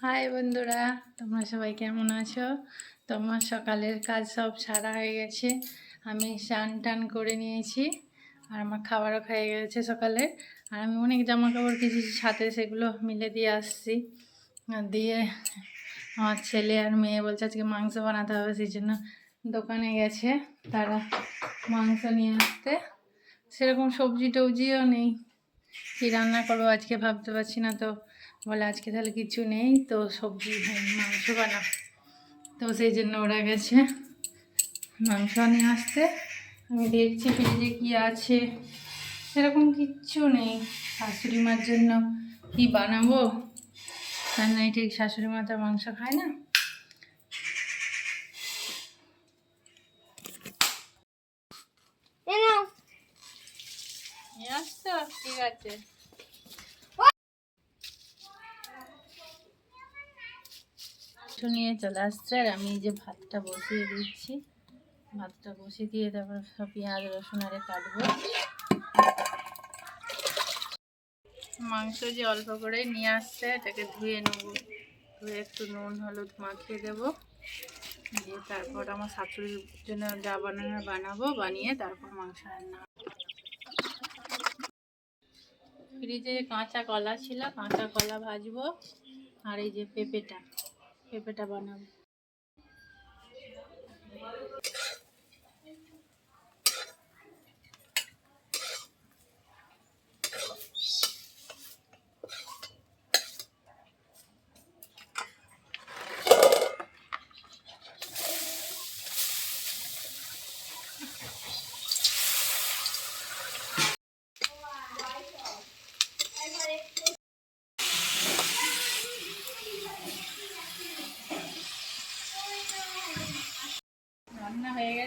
High বন্ধুরা, তোমরা সবাই কেমন আছো? তোমার সকালের কাজ সব সারা হয়ে গেছে। আমি স্নান টান করে নিয়েছি আর আমার খাবারও খেয়ে গেছে সকালে। আর আমি অনেক জামা কাপড় কিছু সাথে সেগুলো মিলে দিয়ে আসছি। দিয়ে আমার ছেলে আর মেয়ে বলছে আজকে মাংস বানাতে হবে, সেই জন্য দোকানে গেছে। তারা মাংস নিয়ে আসতে। সেরকম সবজি টবজিও নেই। কী রান্না করব আজকে ভাবতে পারছি না তো। বলে আজকে তাহলে কিছু নেই তো সবজি হ্যাঁ, মাংস বানা তো সেই জন্য ওরা গেছে মাংস নিয়ে আসতে। আমি দেখছি ফ্রিজে কি আছে। সেরকম কিচ্ছু নেই। শাশুড়ি মার জন্য কি বানাবো? তার নাই ঠিক শাশুড়ি মা তো মাংস খায় না। ঠিক আছে। নিয়ে চলে আসছে, আর আমি যে ভাতটা বসিয়ে দিচ্ছি। ভাতটা বসিয়ে দিয়ে তারপর সব পেঁয়াজ, রসুন আরে কাটবো। মাংস যে অল্প করে নিয়ে আসছে, এটাকে ধুয়ে নেব। ধুয়ে একটু নুন, হলুদ মাখিয়ে দেবো। দিয়ে তারপর আমার শাশুড়ির জন্য যা বানানো বানাবো, বানিয়ে তারপর মাংস রান্না ফ্রিজে কাঁচা কলা ছিল, কাঁচা কলা ভাজবো। আর এই যে পেঁপেটা। পেঁপেটা বানাবো।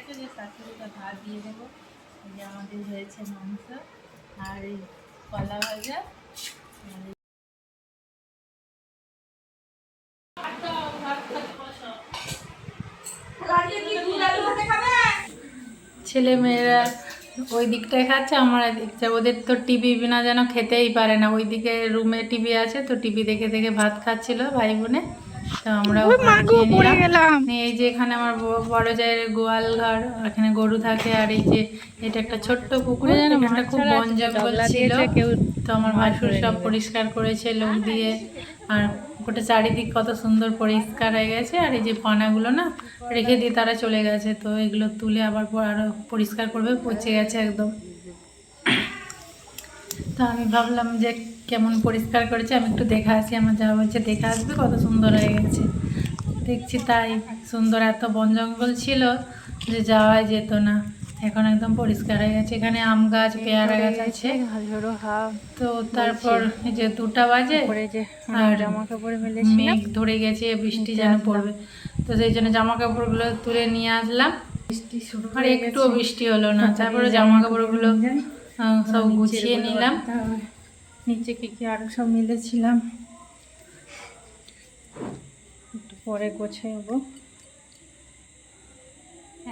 গেছে যে শাশুড়িটা ভাত দিয়ে দেবো। যে আমাদের হয়েছে মাংস আর এই কলা ভাজা। ছেলে মেয়েরা ওই দিকটায় খাচ্ছে, আমার দিকটা ওদের তো টিভি বিনা যেন খেতেই পারে না। ওইদিকে রুমে টিভি আছে, তো টিভি দেখে দেখে ভাত খাচ্ছিল ভাই বোনে। তো আমরাও ভাত খেয়ে নিলাম। নিয়ে এই যে এখানে আমার বড় জায়ের গোয়াল ঘর এখানে গরু থাকে আর এই যে এটা একটা ছোট্ট পুকুরে যেন একটা খুব বন জঙ্গল ছিল। তো আমার ভাসুর সব পরিষ্কার করেছে লোক দিয়ে আর গোটা চারিদিক কত সুন্দর পরিষ্কার হয়ে গেছে আর এই যে পানাগুলো না রেখে দিয়ে তারা চলে গেছে তো এগুলো তুলে আবার আরও পরিষ্কার করবে পচে গেছে একদম। তো আমি ভাবলাম যে কেমন পরিষ্কার করেছে আমি একটু দেখা আসি আমার যা বলছে দেখে আসবে কত সুন্দর হয়ে গেছে। দেখছি তাই সুন্দর এত বন জঙ্গল ছিল যে যাওয়াই যেত না। এখন একদম পরিষ্কার হয়ে গেছে এখানে আম গাছ পেয়ারা গাছ আছে। তো তারপর যে দুটা বাজে আর জামা কাপড় মেঘ ধরে গেছে বৃষ্টি যেন পড়বে। তো সেই জন্য জামা কাপড়গুলো তুলে নিয়ে আসলাম। বৃষ্টি শুরু আর একটুও বৃষ্টি হলো না তারপরে জামা কাপড়গুলো সব গুছিয়ে নিলাম। নিচে কি কি আরও সব মিলেছিলাম? একটু পরে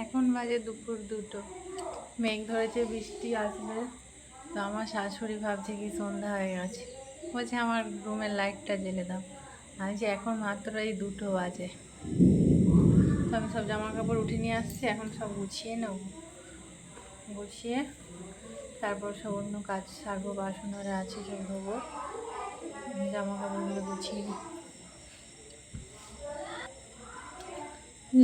এখন বাজে দুপুর দুটো। মেঘ ধরেছে বৃষ্টি আসবে। তো আমার শাশুড়ি ভাবছে কি সন্ধ্যা হয়ে গেছে। বলছে আমার রুমের লাইটটা জ্বেলে দাও। আমি যে এখন মাত্র এই দুটো বাজে। তো আমি সব জামা কাপড় উঠে নিয়ে আসছি এখন সব গুছিয়ে নেব। গুছিয়ে তারপর সব অন্য কাজ সারবো, বাসন আরে আছে সব ধোবো জামা কাপড়গুলো গুছিয়ে।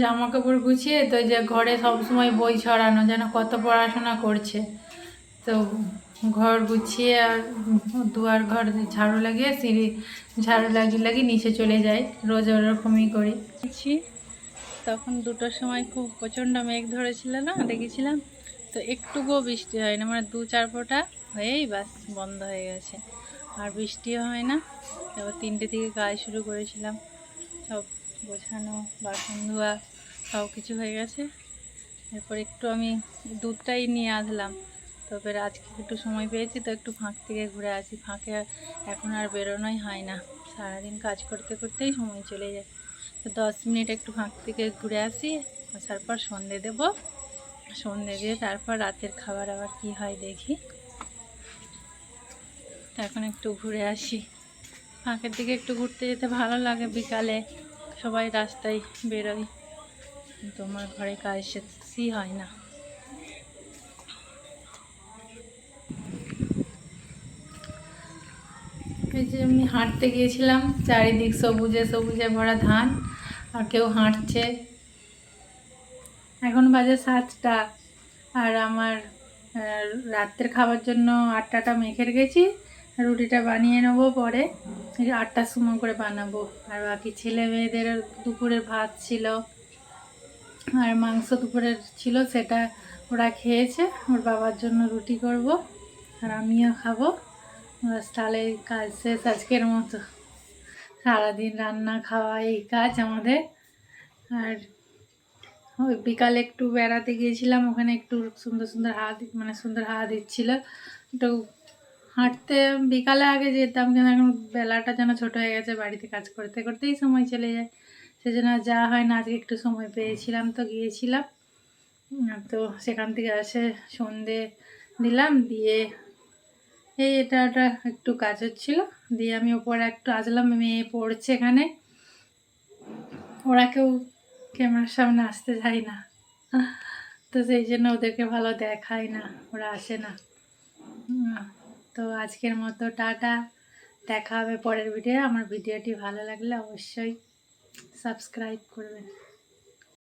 জামা কাপড় গুছিয়ে তো যে ঘরে সবসময় বই ছড়ানো, যেন কত পড়াশোনা করছে। তো ঘর গুছিয়ে আর দুয়ার ঘর ঝাড়ু লাগিয়ে সিঁড়ি ঝাড়ু লাগিয়ে লাগিয়ে নিচে চলে যাই, রোজ ওরকমই করি। তখন দুটোর সময় খুব প্রচণ্ড মেঘ ধরেছিল না, দেখেছিলাম? তো একটুকুও বৃষ্টি হয় না মানে দু চার ফোঁটা হয়েই বাস বন্ধ হয়ে গেছে। আর বৃষ্টিও হয় না। তারপর তিনটে থেকে কাজ শুরু করেছিলাম, সব গোছানো, বাসন ধোয়া, সব কিছু হয়ে গেছে। এরপর একটু আমি দুধটাই নিয়ে আসলাম। তবে আজকে একটু সময় পেয়েছি, তো একটু ফাঁক থেকে ঘুরে আসি। ফাঁকে এখন আর বেরোনোই হয় না। সারাদিন কাজ করতে করতেই সময় চলে যায়। তো দশ মিনিট একটু ফাঁক থেকে ঘুরে আসি, আসার পর সন্ধে দেবো। সন্ধে দিয়ে তারপর রাতের খাবার আবার কি হয় দেখি। এখন একটু ঘুরে আসি। ফাঁকের দিকে একটু ঘুরতে যেতে ভালো লাগে, বিকালে সবাই রাস্তায় বেরোয়। কিন্তু আমার ঘরে কাজ শেষই হয় না। এই যে আমি হাঁটতে গিয়েছিলাম, চারিদিক সবুজে সবুজে ভরা ধান, আর কেউ হাঁটছে। এখন বাজে সাতটা আর আমার রাত্রের খাবার জন্য আটটাটা মেখে রেখেছি। রুটিটা বানিয়ে নেব পরে। এই আটটার সময় করে বানাবো। আর বাকি ছেলে মেয়েদের দুপুরের ভাত ছিল আর মাংস দুপুরের ছিল, সেটা ওরা খেয়েছে। ওর বাবার জন্য রুটি করব আর আমিও খাব। তাহলে কাজ শেষ আজকের মতো। সারাদিন রান্না খাওয়া এই কাজ আমাদের। আর ওই বিকালে একটু বেড়াতে গিয়েছিলাম, ওখানে একটু সুন্দর সুন্দর দি- মানে সুন্দর হাওয়া দিচ্ছিল। একটু হাঁটতে বিকালে আগে যেতাম, কিন্তু এখন বেলাটা যেন ছোট হয়ে গেছে, বাড়িতে কাজ করতে করতেই সময় চলে যায়। সেজন্য যাওয়া হয় না, আজকে একটু সময় পেয়েছিলাম তো গিয়েছিলাম। তো সেখান থেকে এসে সন্ধে দিলাম, দিয়ে এই এটা ওটা একটু কাজ হচ্ছিল। দিয়ে আমি ওপরে একটু আসলাম, মেয়ে পড়ছে এখানে। ওরা কেউ ক্যামেরার সামনে আসতে চাই না। তো সেই জন্য ওদেরকে ভালো দেখায় না, ওরা আসে না। তো আজকের মতো টাটা। দেখা হবে পরের ভিডিও আমার ভিডিওটি ভালো লাগলে অবশ্যই সাবস্ক্রাইব করবেন।